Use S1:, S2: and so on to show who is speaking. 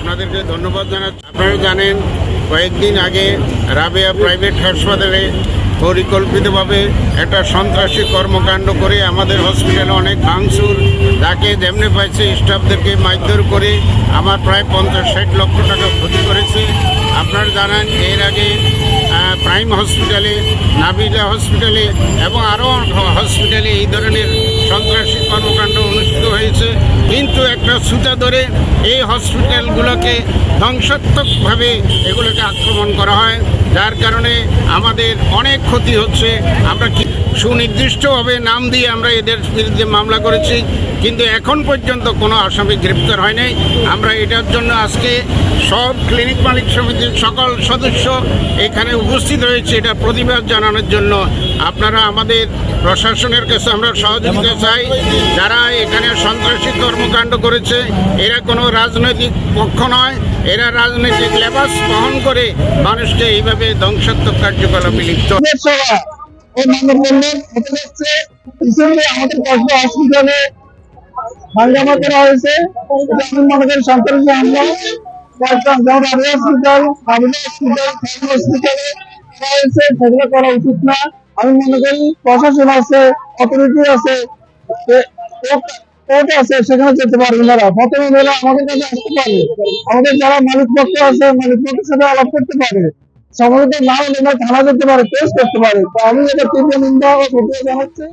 S1: আপনাদেরকে ধন্যবাদ জানাচ্ছি। আপনারা জানেন, কয়েকদিন আগে রাবেয়া প্রাইভেট হাসপাতালে পরিকল্পিতভাবে একটা সন্ত্রাসী কর্মকাণ্ড করে আমাদের হসপিটালে অনেক ভাঙচুর তাকে যেমনি পাইছে স্টাফদেরকে মারধর করে আমার প্রায় পঞ্চাশ ষাট লক্ষ টাকা ক্ষতি করেছে। আপনারা জানেন, এর আগে প্রাইম হসপিটালে, নাবিলা হসপিটালে এবং আরও হসপিটালে এই ধরনের সন্ত্রাসী কর্মকাণ্ড অনুষ্ঠিত হয়েছে। একটা সুতা ধরে এই হসপিটালগুলোকে ধ্বংসাত্মকভাবে এগুলোকে আক্রমণ করা হয়। যার কারণে আমাদের অনেক ক্ষতি হচ্ছে। আমরা সুনির্দিষ্টভাবে নাম দিয়ে আমরা এদের বিরুদ্ধে মামলা করেছি, কিন্তু এখন পর্যন্ত কোনো আসামি গ্রেপ্তার হয় নাই আমরা এটার জন্য আজকে সব ক্লিনিক মালিক সমিতির সকল সদস্য এখানে উপস্থিত হয়েছে। এটা প্রতিবাদ জানানোর জন্য আপনারা আমাদের প্রশাসনের কাছে আমরা সহযোগিতা চাই। যারা এখানে সন্ত্রাসী কর্মকাণ্ড করেছে, এরা কোনো রাজনৈতিক পক্ষ নয়। এরা রাজনৈতিক লেবাস বহন করে মানুষকে এইভাবে ধ্বংসাত্মক কার্যকলাপে লিপ্ত
S2: আমাদের করা উচিত না। আমি মনে করি প্রশাসন আছে অথরিটি আছে কোর্ট আছে, সেখানে যেতে পারবে না প্রথমে মেলা আমাদের কাছে আসতে পারে আমাদের যারা মালিক পক্ষ আছে মালিক পক্ষের সাথে আলাপ করতে পারে সম্ভবত না হলে থানা যেতে পারে, কেস করতে পারে। তো আমি এটা তীব্র নিন্দা ও জানাচ্ছি।